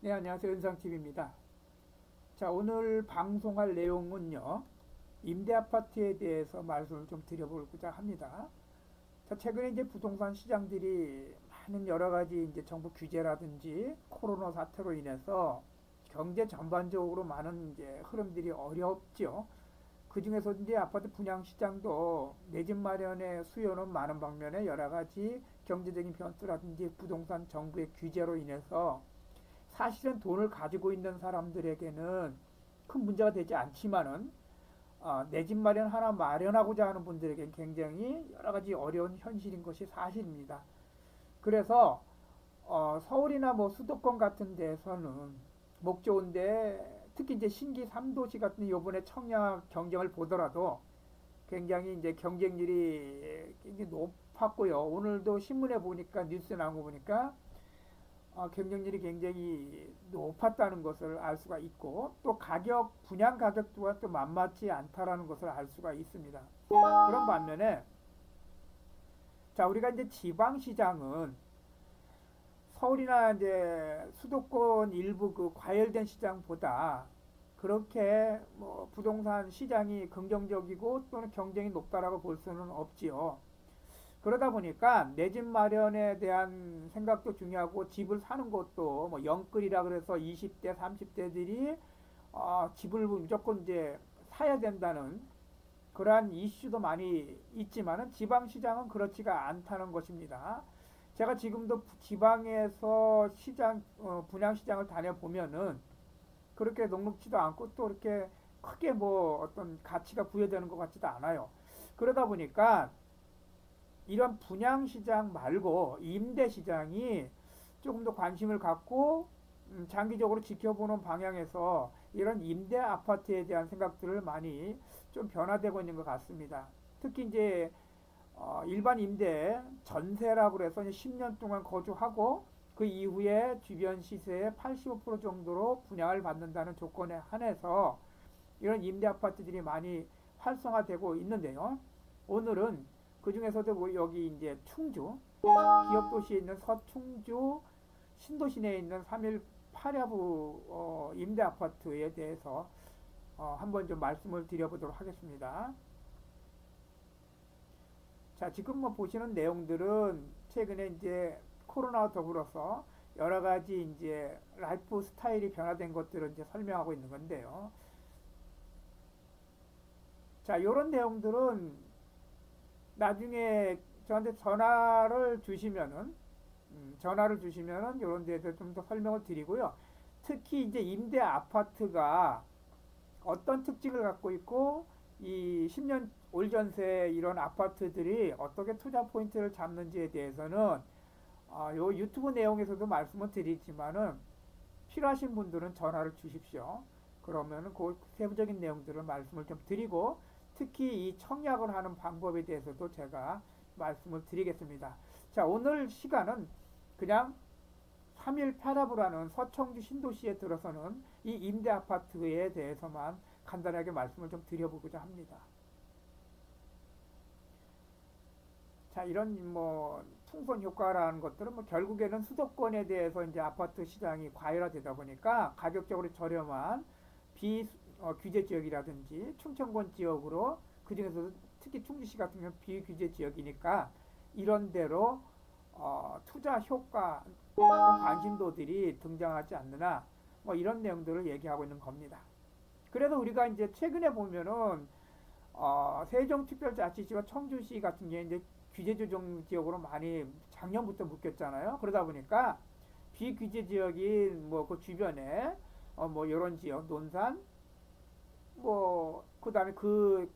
네, 안녕하세요. 은상TV입니다. 자, 오늘 방송할 내용은요, 임대 아파트에 대해서 말씀을 좀 드려보고자 합니다. 자, 최근에 이제 부동산 시장들이 많은 여러 가지 이제 정부 규제라든지 코로나 사태로 인해서 경제 전반적으로 많은 이제 흐름들이 어렵죠. 그 중에서 이제 아파트 분양 시장도 내 집 마련의 수요는 많은 방면에 여러 가지 경제적인 변수라든지 부동산 정부의 규제로 인해서 사실은 돈을 가지고 있는 사람들에게는 큰 문제가 되지 않지만은 어, 내집 마련 하나 마련하고자 하는 분들에게는 굉장히 여러 가지 어려운 현실인 것이 사실입니다. 그래서 어, 서울이나 뭐 수도권 같은 데서는 목 좋은데 특히 이제 신기 3도시 같은 요번에 청약 경쟁을 보더라도 굉장히 이제 경쟁률이 굉장히 높았고요. 오늘도 신문에 보니까 뉴스에 나온 거 보니까 어, 경쟁률이 굉장히 높았다는 것을 알 수가 있고 또 가격 분양 가격 또한 또 만만치 않다라는 것을 알 수가 있습니다. 그런 반면에 자 우리가 이제 지방 시장은 서울이나 이제 수도권 일부 그 과열된 시장보다 그렇게 뭐 부동산 시장이 긍정적이고 또는 경쟁이 높다라고 볼 수는 없지요. 그러다 보니까 내 집 마련에 대한 생각도 중요하고 집을 사는 것도 뭐 영끌이라 그래서 20대, 30대들이 어, 집을 무조건 이제 사야 된다는 그러한 이슈도 많이 있지만은 지방 시장은 그렇지가 않다는 것입니다. 제가 지금도 지방에서 시장 어, 분양 시장을 다녀 보면은 그렇게 녹록지도 않고 또 이렇게 크게 뭐 어떤 가치가 부여되는 것 같지도 않아요. 그러다 보니까 이런 분양 시장 말고 임대 시장이 조금 더 관심을 갖고 음, 장기적으로 지켜보는 방향에서 이런 임대 아파트에 대한 생각들을 많이 좀 변화되고 있는 것 같습니다. 특히 이제 어, 일반 임대 전세라고 해서 10년 동안 거주하고 그 이후에 주변 시세의 85% 정도로 분양을 받는다는 조건에 한해서 이런 임대 아파트들이 많이 활성화되고 있는데요. 오늘은 그 중에서도 뭐 여기 이제 충주 기업 도시에 있는 서충주 신도시 내에 있는 3일 8야부 어, 임대 아파트에 대해서 어, 한번 좀 말씀을 드려보도록 하겠습니다. 자, 지금 뭐 보시는 내용들은 최근에 이제 코로나와 더불어서 여러 가지 이제 라이프 스타일이 변화된 것들을 이제 설명하고 있는 건데요. 자, 이런 내용들은 나중에 저한테 전화를 주시면은 음, 전화를 주시면은 이런 데서 좀 더 설명을 드리고요. 특히 이제 임대 아파트가 어떤 특징을 갖고 있고 이 10년 올전세 이런 아파트들이 어떻게 투자 포인트를 잡는지에 대해서는 어, 요 유튜브 내용에서도 말씀을 드리지만은 필요하신 분들은 전화를 주십시오. 그러면은 그 세부적인 내용들을 말씀을 좀 드리고 특히 이 청약을 하는 방법에 대해서도 제가 말씀을 드리겠습니다. 자, 오늘 시간은 그냥 3일 파라브라는 서청주 신도시에 들어서는 이 임대 아파트에 대해서만 간단하게 말씀을 좀 드려보고자 합니다. 자, 이런 뭐 풍선 효과라는 것들은 뭐 결국에는 수도권에 대해서 이제 아파트 시장이 과열화되다 보니까 가격적으로 저렴한 비 어, 규제 지역이라든지 충청권 지역으로 그 중에서도 특히 충주시 같은 경우 비규제 지역이니까 이런 데로 어, 투자 효과 관심도들이 등장하지 않느냐 뭐 이런 내용들을 얘기하고 있는 겁니다. 그래서 우리가 이제 최근에 보면은 어, 세종특별자치시와 청주시 같은 경우에 이제 규제 조정 지역으로 많이 작년부터 묶였잖아요. 그러다 보니까 비규제 지역인 뭐 그 주변에 어, 뭐 이런 지역 논산 뭐 그다음에 그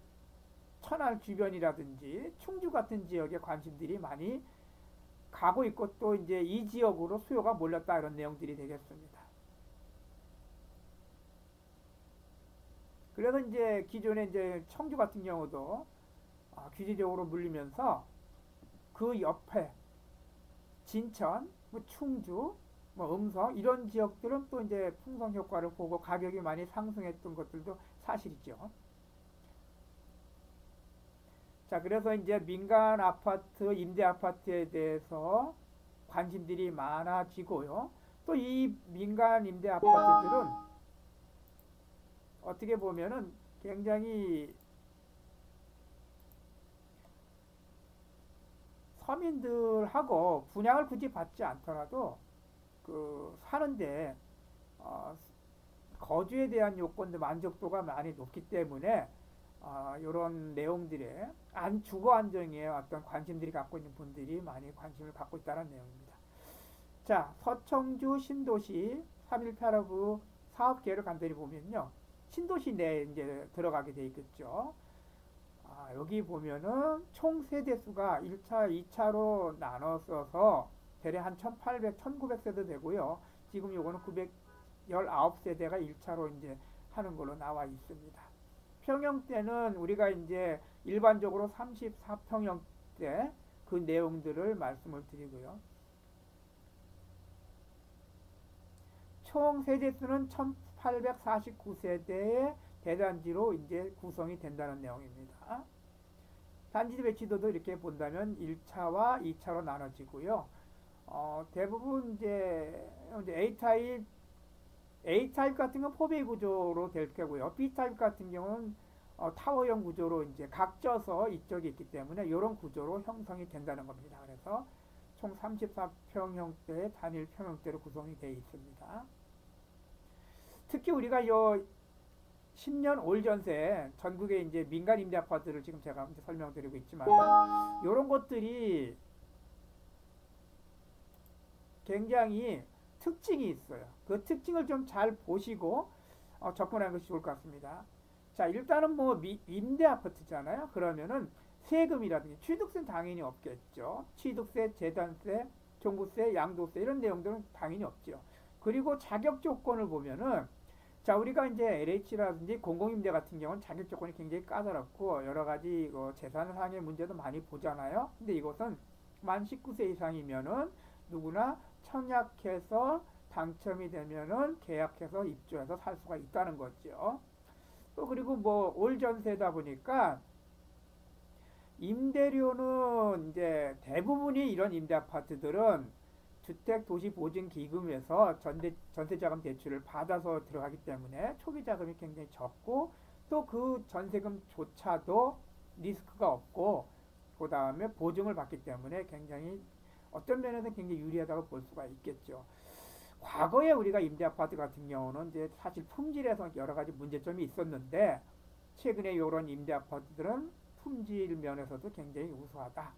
천안 주변이라든지 충주 같은 지역에 관심들이 많이 가고 있고 또 이제 이 지역으로 수요가 몰렸다 이런 내용들이 되겠습니다. 그래서 이제 기존에 이제 청주 같은 경우도 어, 규제적으로 물리면서 그 옆에 진천, 뭐 충주, 뭐 음성 이런 지역들은 또 이제 풍성 효과를 보고 가격이 많이 상승했던 것들도 사실이죠. 자, 그래서 이제 민간 아파트, 임대 아파트에 대해서 관심들이 많아지고요. 또 이 민간 임대 아파트들은 어떻게 보면은 굉장히 서민들하고 분양을 굳이 받지 않더라도 그 사는데 어, 거주에 대한 요건도 만족도가 많이 높기 때문에 어, 이런 내용들에 안 주거 안정에 어떤 관심들이 갖고 있는 분들이 많이 관심을 갖고 있다는 내용입니다. 자, 서청주 신도시 3.18허브 사업 계획을 간단히 보면요. 신도시 내에 이제 들어가게 돼 있겠죠. 아, 여기 보면은 총 세대 수가 1차, 2차로 나눠서 대략 한 1800, 1900세대 되고요. 지금 요거는 919세대가 1차로 이제 하는 걸로 나와 있습니다. 평형대는 우리가 이제 일반적으로 34평형대 그 내용들을 말씀을 드리고요. 총 세대수는 1849세대의 대단지로 이제 구성이 된다는 내용입니다. 단지 배치도도 이렇게 본다면 1차와 2차로 나눠지고요. 어, 대부분 이제 A타입, A타입 같은 건 포베이 구조로 될 거고요. B타입 같은 경우는 어, 타워형 구조로 이제 각져서 이쪽에 있기 때문에 이런 구조로 형성이 된다는 겁니다. 그래서 총 34평형대의 단일 평형대로 구성이 되어 있습니다. 특히 우리가 요 10년 올 전세 전국의 이제 민간 임대 아파트를 지금 제가 설명드리고 있지만 이런 것들이 굉장히 특징이 있어요. 그 특징을 좀 잘 보시고 어, 접근하는 것이 좋을 것 같습니다. 자, 일단은 뭐 미, 임대 아파트잖아요. 그러면은 세금이라든지 취득세는 당연히 없겠죠. 취득세, 재단세, 종부세, 양도세 이런 내용들은 당연히 없죠. 그리고 자격 조건을 보면은 자, 우리가 이제 LH라든지 공공임대 같은 경우는 자격 조건이 굉장히 까다롭고 여러 가지 어, 재산상의 문제도 많이 보잖아요. 근데 이것은 만 19세 이상이면은 누구나 청약해서 당첨이 되면은 계약해서 입주해서 살 수가 있다는 거죠. 또 그리고 뭐 올 전세다 보니까 임대료는 이제 대부분이 이런 임대 아파트들은 주택 도시 보증 기금에서 전세, 전세 자금 대출을 받아서 들어가기 때문에 초기 자금이 굉장히 적고 또 그 전세금조차도 리스크가 없고 그 다음에 보증을 받기 때문에 굉장히 어떤 면에서 굉장히 유리하다고 볼 수가 있겠죠. 과거에 우리가 임대 아파트 같은 경우는 이제 사실 품질에서 여러 가지 문제점이 있었는데 최근에 이런 임대 아파트들은 품질 면에서도 굉장히 우수하다.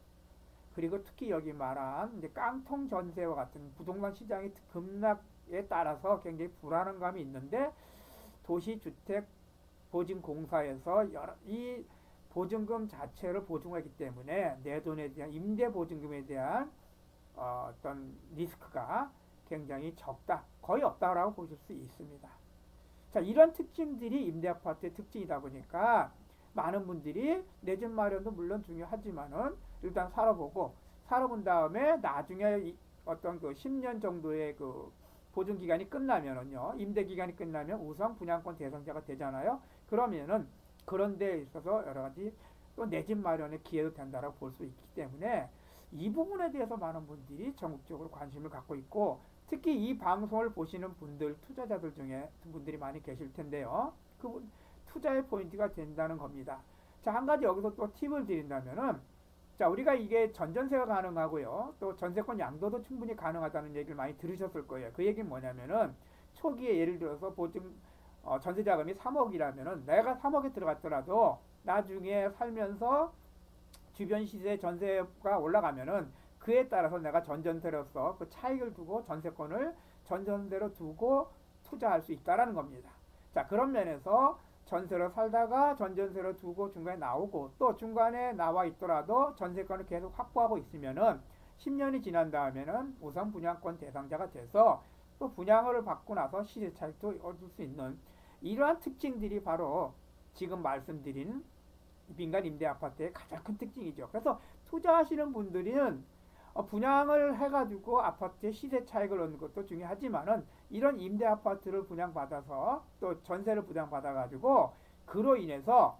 그리고 특히 여기 말한 이제 깡통 전세와 같은 부동산 시장의 급락에 따라서 굉장히 불안한 감이 있는데 도시주택 보증공사에서 여러, 이 보증금 자체를 보증하기 때문에 내 돈에 대한 임대 보증금에 대한 어, 어떤 리스크가 굉장히 적다, 거의 없다라고 보실 수 있습니다. 자, 이런 특징들이 임대 아파트의 특징이다 보니까 많은 분들이 내 집 마련도 물론 중요하지만은 일단 살아보고 살아본 다음에 나중에 어떤 그 10년 정도의 그 보증 기간이 끝나면은요 임대 기간이 끝나면 우선 분양권 대상자가 되잖아요. 그러면은 그런 데 있어서 여러 가지 또 내 집 마련의 기회도 된다라고 볼 수 있기 때문에 이 부분에 대해서 많은 분들이 전국적으로 관심을 갖고 있고 특히 이 방송을 보시는 분들 투자자들 중에 분들이 많이 계실 텐데요. 그 투자의 포인트가 된다는 겁니다. 자, 한 가지 여기서 또 팁을 드린다면은 자, 우리가 이게 전전세가 가능하고요. 또 전세권 양도도 충분히 가능하다는 얘기를 많이 들으셨을 거예요. 그 얘기는 뭐냐면은 초기에 예를 들어서 보증 어, 전세 자금이 3억이라면은 내가 3억에 들어갔더라도 나중에 살면서 주변 시세 전세가 올라가면은 그에 따라서 내가 전전세로서 그 차익을 두고 전세권을 전전세로 두고 투자할 수 있다라는 겁니다. 자, 그런 면에서 전세로 살다가 전전세로 두고 중간에 나오고 또 중간에 나와 있더라도 전세권을 계속 확보하고 있으면은 10년이 지난 다음에는 우선 분양권 대상자가 돼서 또 분양을 받고 나서 시세 차익도 얻을 수 있는 이러한 특징들이 바로 지금 말씀드린 민간 임대 아파트의 가장 큰 특징이죠. 그래서 투자하시는 분들은 어, 분양을 해가지고 아파트의 시세 차익을 얻는 것도 중요하지만은 이런 임대 아파트를 분양받아서 또 전세를 분양받아가지고 그로 인해서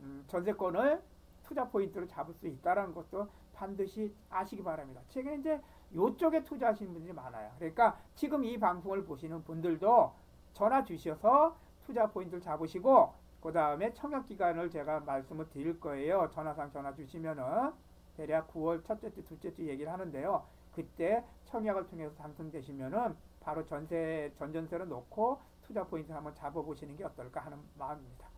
음, 전세권을 투자 포인트로 잡을 수 있다는 것도 반드시 아시기 바랍니다. 최근에 이제 요쪽에 투자하시는 분들이 많아요. 그러니까 지금 이 방송을 보시는 분들도 전화 주셔서 투자 포인트를 잡으시고 그 다음에 청약 기간을 제가 말씀을 드릴 거예요. 전화상 전화 주시면은 대략 9월 첫째 주, 둘째 주 얘기를 하는데요. 그때 청약을 통해서 당선되시면은 바로 전세 전전세로 놓고 투자 포인트 한번 잡아보시는 게 어떨까 하는 마음입니다.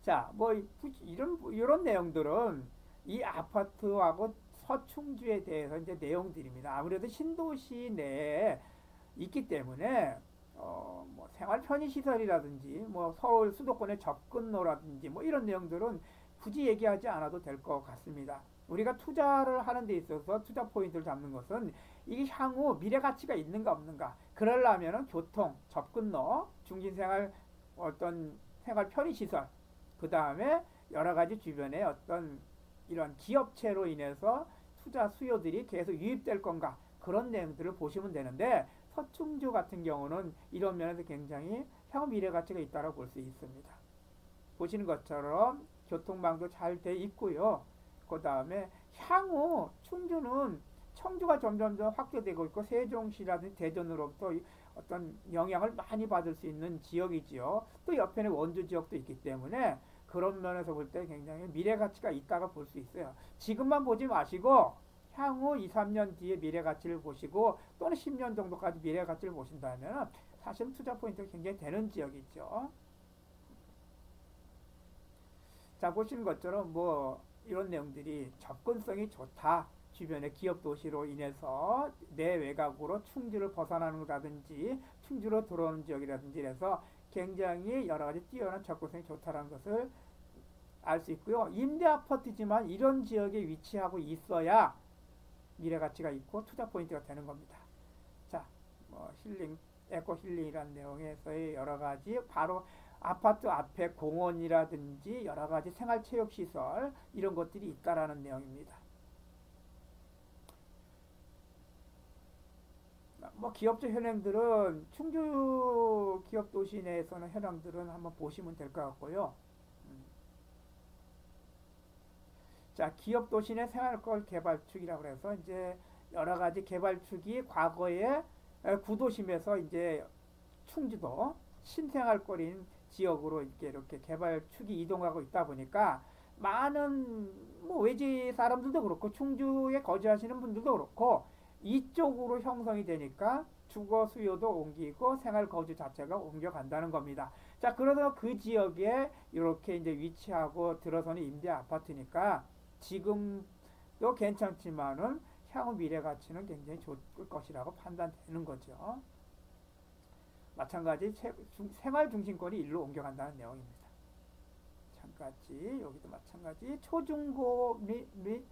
자, 뭐 이런 이런 내용들은 이 아파트하고 서충주에 대해서 이제 내용들입니다. 아무래도 신도시 내에 있기 때문에 어, 뭐 생활 편의 시설이라든지 뭐 서울 수도권의 접근로라든지 뭐 이런 내용들은 굳이 얘기하지 않아도 될 것 같습니다. 우리가 투자를 하는 데 있어서 투자 포인트를 잡는 것은 이게 향후 미래 가치가 있는가 없는가. 그러려면은 교통, 접근로, 중진 생활 어떤 생활 편의 시설, 그 다음에 여러 가지 주변에 어떤 이런 기업체로 인해서 투자 수요들이 계속 유입될 건가 그런 내용들을 보시면 되는데 서충주 같은 경우는 이런 면에서 굉장히 향후 미래 가치가 있다고 볼 수 있습니다. 보시는 것처럼 교통망도 잘 돼 있고요. 그 다음에 향후 충주는 청주가 점점 더 확대되고 있고 세종시라든지 대전으로부터 어떤 영향을 많이 받을 수 있는 지역이지요. 또 옆에는 원주 지역도 있기 때문에 그런 면에서 볼 때 굉장히 미래 가치가 있다고 볼 수 있어요. 지금만 보지 마시고 향후 2, 3년 뒤에 미래 가치를 보시고 또는 10년 정도까지 미래 가치를 보신다면 사실 투자 포인트가 굉장히 되는 지역이죠. 자 보시는 것처럼 뭐 이런 내용들이 접근성이 좋다. 주변의 기업 도시로 인해서 내 외곽으로 충주를 벗어나는 것이라든지 충주로 들어오는 지역이라든지 해서 굉장히 여러 가지 뛰어난 접근성이 좋다는 것을 알 수 있고요. 임대 아파트지만 이런 지역에 위치하고 있어야 미래 가치가 있고 투자 포인트가 되는 겁니다. 자, 뭐 힐링, 에코 힐링이라는 내용에서의 여러 가지 바로 아파트 앞에 공원이라든지 여러 가지 생활 체육 시설 이런 것들이 있다라는 내용입니다. 뭐 기업적 현황들은 충주 기업 도시 내에서는 현황들은 한번 보시면 될 것 같고요. 음. 자, 기업 도시 내 생활권 개발축이라고 해서 이제 여러 가지 개발축이 과거에 구도심에서 이제 충주도 신생활거리인 지역으로 이렇게 이렇게 개발축이 이동하고 있다 보니까 많은 뭐 외지 사람들도 그렇고 충주에 거주하시는 분들도 그렇고 이쪽으로 형성이 되니까 주거 수요도 옮기고 생활 거주 자체가 옮겨간다는 겁니다. 자, 그래서 그 지역에 이렇게 이제 위치하고 들어서는 임대 아파트니까 지금도 괜찮지만은 향후 미래 가치는 굉장히 좋을 것이라고 판단되는 거죠. 마찬가지 생활 중심권이 일로 옮겨간다는 내용입니다. 마찬가지 여기도 마찬가지 초중고 및, 및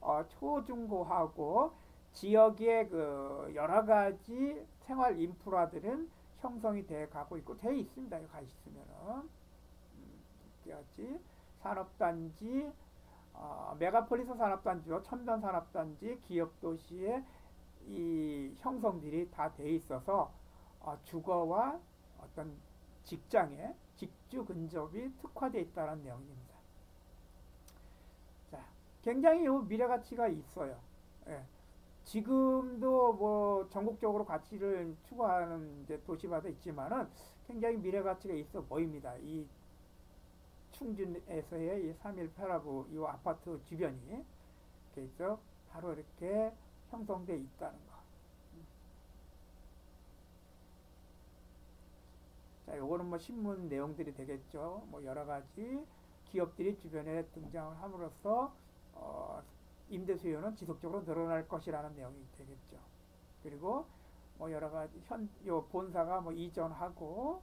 어, 초중고하고 지역의 그 여러 가지 생활 인프라들은 형성이 돼 가고 있고 돼 있습니다. 가 있으면은 음, 산업단지 어, 메가폴리스 산업단지와 첨단 산업단지 기업 도시의 이 형성들이 다 돼 있어서 어, 주거와 어떤 직장의 직주 근접이 특화되어 있다는 내용입니다. 자, 굉장히 미래 가치가 있어요. 예. 지금도 뭐 전국적으로 가치를 추구하는 이제 도시마다 있지만은 굉장히 미래 가치가 있어 보입니다. 이 충준에서의 이3.1 8라고 이 아파트 주변이 그죠 바로 이렇게 형성돼 있다는 거. 자, 요거는 뭐 신문 내용들이 되겠죠. 뭐 여러 가지 기업들이 주변에 등장을 함으로써 어, 임대 수요는 지속적으로 늘어날 것이라는 내용이 되겠죠. 그리고 뭐 여러 가지 현 요 본사가 뭐 이전하고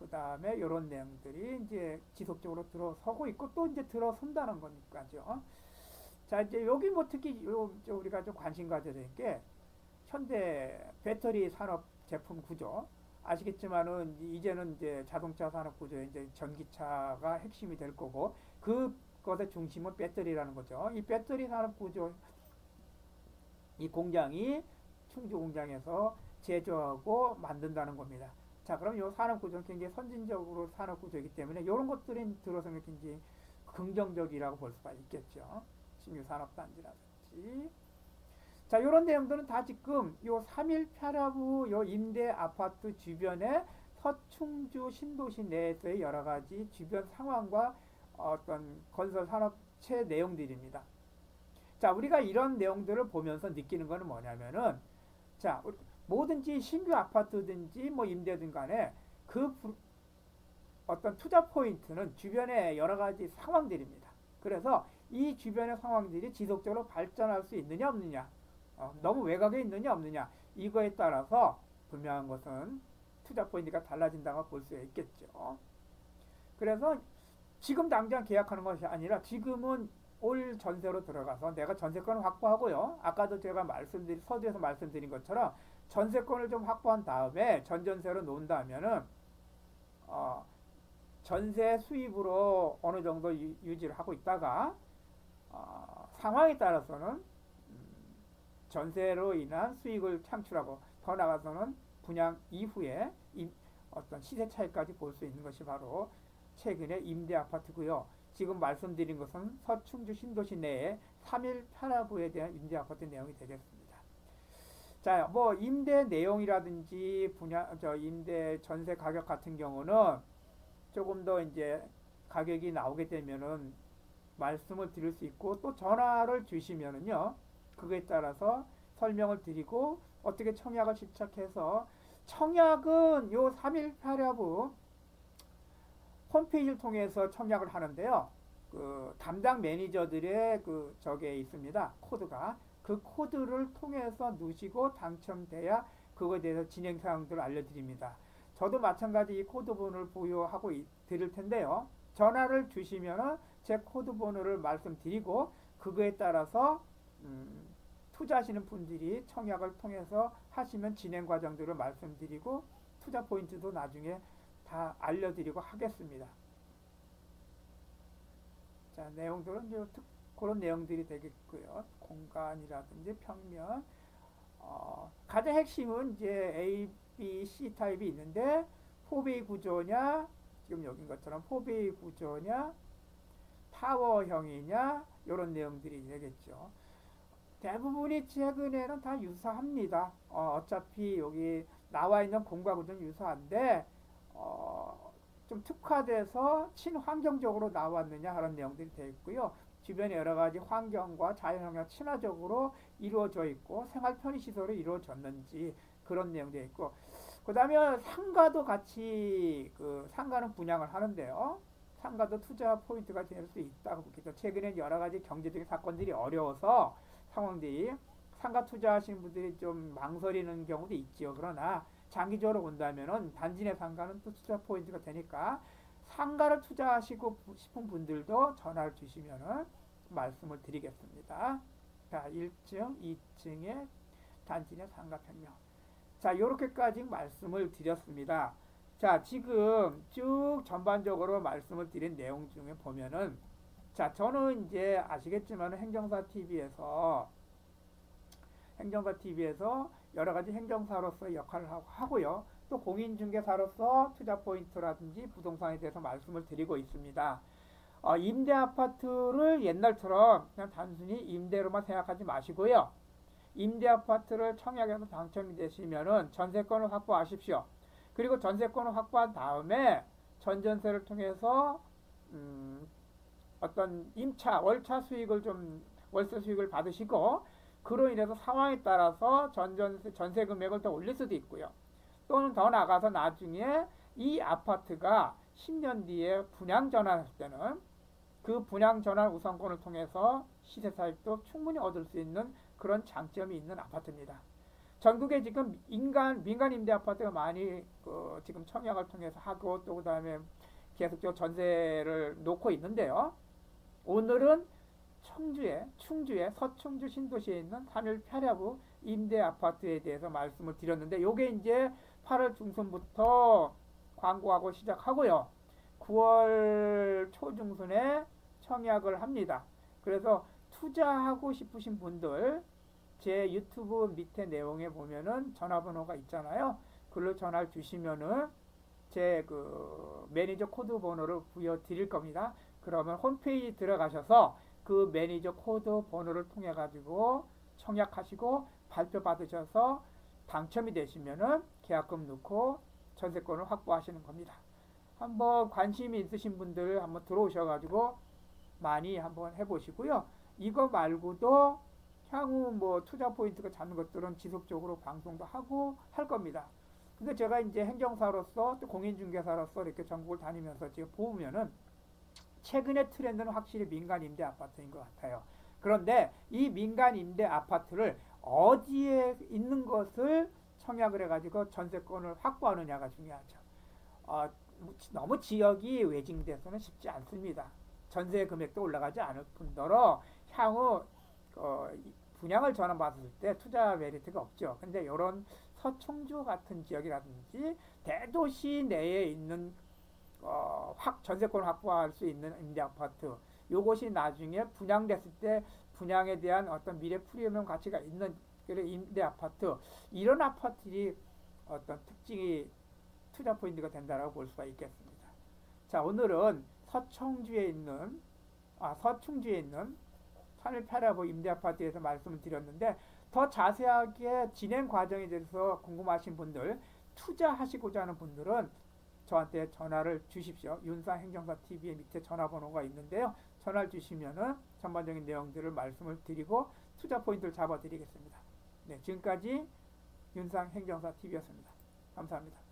그 다음에 이런 내용들이 이제 지속적으로 들어서고 있고 또 이제 들어선다는 거니까죠. 자 이제 여기 뭐 특히 요 우리가 좀 관심 가져야 될 게 현대 배터리 산업 제품 구조 아시겠지만은 이제는 이제 자동차 산업 구조에 이제 전기차가 핵심이 될 거고 그 그것의 중심은 배터리라는 거죠. 이 배터리 산업 구조 이 공장이 충주 공장에서 제조하고 만든다는 겁니다. 자, 그럼 이 산업 구조는 굉장히 선진적으로 산업 구조이기 때문에 이런 것들이 들어서면 굉장히 긍정적이라고 볼 수가 있겠죠. 신규 산업 단지라든지. 자, 이런 내용들은 다 지금 요 3일 편하부 요 임대 아파트 주변에 서충주 신도시 내에서의 여러 가지 주변 상황과 어떤 건설 산업체 내용들입니다. 자, 우리가 이런 내용들을 보면서 느끼는 것은 뭐냐면은 자, 뭐든지 신규 아파트든지 뭐 임대든 간에 그 부- 어떤 투자 포인트는 주변의 여러 가지 상황들입니다. 그래서 이 주변의 상황들이 지속적으로 발전할 수 있느냐 없느냐 어, 너무 외곽에 있느냐 없느냐 이거에 따라서 분명한 것은 투자 포인트가 달라진다고 볼 수 있겠죠. 그래서 지금 당장 계약하는 것이 아니라 지금은 올 전세로 들어가서 내가 전세권을 확보하고요. 아까도 제가 말씀드린 서두에서 말씀드린 것처럼 전세권을 좀 확보한 다음에 전전세로 놓는다면은 어, 전세 수입으로 어느 정도 유, 유지를 하고 있다가 어, 상황에 따라서는 음, 전세로 인한 수익을 창출하고 더 나아가서는 분양 이후에 임- 어떤 시세 차이까지 볼 수 있는 것이 바로 최근의 임대 아파트고요. 지금 말씀드린 것은 서충주 신도시 내에 3일 편하부에 대한 임대 아파트 내용이 되겠습니다. 자, 뭐 임대 내용이라든지 분양 저 임대 전세 가격 같은 경우는 조금 더 이제 가격이 나오게 되면은 말씀을 드릴 수 있고 또 전화를 주시면은요. 그거에 따라서 설명을 드리고 어떻게 청약을 시작해서 청약은 요 3일 팔야부 홈페이지를 통해서 청약을 하는데요. 그 담당 매니저들의 그 저게 있습니다. 코드가 그 코드를 통해서 누시고 당첨돼야 그거에 대해서 진행 사항들을 알려드립니다. 저도 마찬가지 이 코드 번호를 보유하고 이- 드릴 텐데요. 전화를 주시면은 제 코드 번호를 말씀드리고 그거에 따라서 음, 투자하시는 분들이 청약을 통해서 하시면 진행 과정들을 말씀드리고 투자 포인트도 나중에 다 알려드리고 하겠습니다. 자, 내용들은 특, 그런 내용들이 되겠고요. 공간이라든지 평면. 어, 가장 핵심은 이제 A, B, C 타입이 있는데 포베이 구조냐, 지금 여긴 것처럼 포베이 구조냐, 타워형이냐, 이런 내용들이 되겠죠. 대부분이 최근에는 다 유사합니다. 어, 어차피 여기 나와 있는 공과 구조는 유사한데, 어, 좀 특화돼서 친환경적으로 나왔느냐 하는 내용들이 되어 있고요. 주변에 여러 가지 환경과 자연환경 친화적으로 이루어져 있고 생활 편의 시설이 이루어졌는지 그런 내용되어 있고 그 다음에 상가도 같이 그 상가는 분양을 하는데요. 상가도 투자 포인트가 될 수 있다고 보기도 최근에 여러 가지 경제적인 사건들이 어려워서 상황들이 상가 투자하시는 분들이 좀 망설이는 경우도 있지요. 그러나 장기적으로 본다면은 단지 내 상가는 또 투자 포인트가 되니까 상가를 투자하시고 싶은 분들도 전화를 주시면은 말씀을 드리겠습니다. 자, 1층, 2층에 단지 내 상가 평명. 자, 요렇게까지 말씀을 드렸습니다. 자, 지금 쭉 전반적으로 말씀을 드린 내용 중에 보면은 자, 저는 이제 아시겠지만 행정사 TV에서 행정사 TV에서 여러 가지 행정사로서 역할을 하고 하고요. 또 공인중개사로서 투자 포인트라든지 부동산에 대해서 말씀을 드리고 있습니다. 어, 임대 아파트를 옛날처럼 그냥 단순히 임대로만 생각하지 마시고요. 임대 아파트를 청약해서 당첨이 되시면은 전세권을 확보하십시오. 그리고 전세권을 확보한 다음에 전전세를 통해서 음, 어떤 임차, 월차 수익을 좀 월세 수익을 받으시고 그로 인해서 상황에 따라서 전전세 전세 금액을 더 올릴 수도 있고요. 또는 더 나가서 나중에 이 아파트가 10년 뒤에 분양 전환할 때는 그 분양 전환 우선권을 통해서 시세 차익도 충분히 얻을 수 있는 그런 장점이 있는 아파트입니다. 전국에 지금 인간 민간 임대 아파트가 많이 그 지금 청약을 통해서 하고 또 그다음에 계속적으로 전세를 놓고 있는데요. 오늘은 청주에 충주에 서충주 신도시에 있는 3일 편야부 임대 아파트에 대해서 말씀을 드렸는데 요게 이제 8월 중순부터 광고하고 시작하고요. 9월 초중순에 청약을 합니다. 그래서 투자하고 싶으신 분들 제 유튜브 밑에 내용에 보면은 전화번호가 있잖아요. 글로 전화를 주시면은 제 그 매니저 코드 번호를 부여 드릴 겁니다. 그러면 홈페이지 들어가셔서 그 매니저 코드 번호를 통해 가지고 청약하시고 발표 받으셔서 당첨이 되시면은 계약금 넣고 전세권을 확보하시는 겁니다. 한번 관심이 있으신 분들 한번 들어오셔가지고 많이 한번 해보시고요. 이거 말고도 향후 뭐 투자 포인트가 잡는 것들은 지속적으로 방송도 하고 할 겁니다. 근데 제가 이제 행정사로서 또 공인중개사로서 이렇게 전국을 다니면서 지금 보면은 최근의 트렌드는 확실히 민간 임대 아파트인 것 같아요. 그런데 이 민간 임대 아파트를 어디에 있는 것을 청약을 해가지고 전세권을 확보하느냐가 중요하죠. 어, 너무 지역이 외진돼서는 쉽지 않습니다. 전세 금액도 올라가지 않을 뿐더러 향후 어, 이 분양을 전환받았을 때 투자 메리트가 없죠. 근데 이런 서청주 같은 지역이라든지 대도시 내에 있는 어, 확 전세권 확보할 수 있는 임대 아파트 요것이 나중에 분양됐을 때 분양에 대한 어떤 미래 프리미엄 가치가 있는 그런 임대 아파트 이런 아파트들이 어떤 특징이 투자 포인트가 된다라고 볼 수가 있겠습니다. 자 오늘은 서청주에 있는 아 서충주에 있는 3185 임대 아파트에서 말씀을 드렸는데 더 자세하게 진행 과정에 대해서 궁금하신 분들 투자하시고자 하는 분들은 저한테 전화를 주십시오. 윤사 행정사 TV의 밑에 전화번호가 있는데요. 전화를 주시면은 전반적인 내용들을 말씀을 드리고 투자 포인트를 잡아드리겠습니다. 네, 지금까지 윤상 행정사 TV였습니다. 감사합니다.